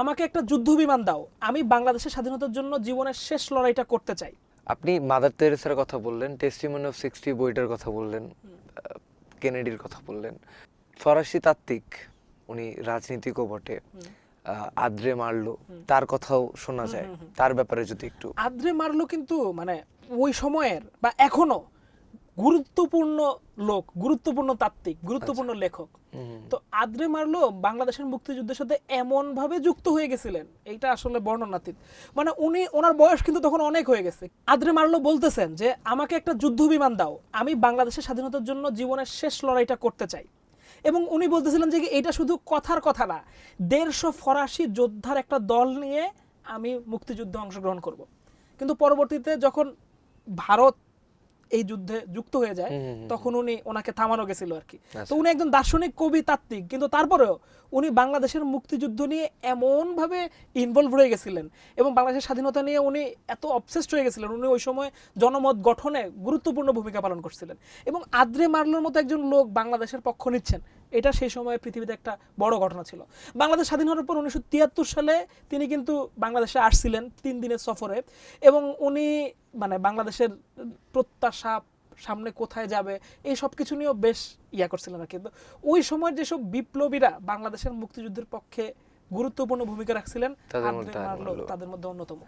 আমাকে একটা যুদ্ধ বিমান দাও। আমি বাংলাদেশের স্বাধীনতার জন্য জীবনের শেষ লড়াইটা করতে চাই। আপনি মাদার তেরেসার কথা বললেন টেস্টিমনি অফ সিক্সটি বইটার কথা বললেন কেনেডির কথা বললেন। ফরাসি তাত্ত্বিক উনি রাজনীতিকও বটে। আদ্রে মারলো তার কথাও শোনা যায়। তার ব্যাপারে যদি একটু আদ্রে মারলো কিন্তু মানে ওই সময়ের বা এখনও গুরুত্বপূর্ণ লোক গুরুত্বপূর্ণ তাত্ত্বিক গুরুত্বপূর্ণ লেখক। তো আদ্রে মারলো বাংলাদেশের মুক্তিযুদ্ধের সাথে এমন ভাবে যুক্ত হয়ে গেছিলেন এটা আসলে বর্ণনাতীত। মানে উনি ওনার বয়স কিন্তু তখন অনেক হয়ে গেছে। আদ্রে মারলো বলতেছেন যে আমাকে একটা যুদ্ধ বিমান দাও আমি বাংলাদেশের স্বাধীনতার জন্য জীবনের শেষ লড়াইটা করতে চাই। এবং উনি বলতেছিলেন যে এটা শুধু কথার কথা না দেড়শো ফরাসি যোদ্ধার একটা দল নিয়ে আমি মুক্তিযুদ্ধে অংশগ্রহণ করব। কিন্তু পরবর্তীতে যখন ভারত এই যুদ্ধে যুক্ত হয়ে যায়। তখন উনি ওনাকে থামানো গেছিল আর কি তো আচ্ছা। উনি একজন দার্শনিক কবি তাত্ত্বিক কিন্তু তারপরেও উনি বাংলাদেশের মুক্তিযুদ্ধ নিয়ে এমন ভাবে ইনভলভ হয়ে গেছিলেন এবং বাংলাদেশের স্বাধীনতা নিয়ে উনি এত অবসেসড হয়ে গেছিলেন উনি ওই সময় জনমত গঠনে গুরুত্বপূর্ণ ভূমিকা পালন করছিলেন এবং আদ্রে মার্লোর মতো একজন লোক বাংলাদেশের পক্ষ নিচ্ছেন এটা সেই সময় পৃথিবীতে একটা বড় ঘটনা ছিল। বাংলাদেশ স্বাধীন হওয়ার পর উনিশশো তিয়াত্তর সালে তিনি কিন্তু বাংলাদেশে আসছিলেন তিন দিনের সফরে এবং উনি মানে বাংলাদেশের প্রত্যাশা সামনে কোথায় যাবে এই সব কিছু নিয়েও বেশ ইয়া করছিলেন আর কিন্তু ওই সময় যেসব বিপ্লবীরা বাংলাদেশের মুক্তিযুদ্ধের পক্ষে গুরুত্বপূর্ণ ভূমিকা রাখছিলেন তাদের মধ্যে অন্যতম।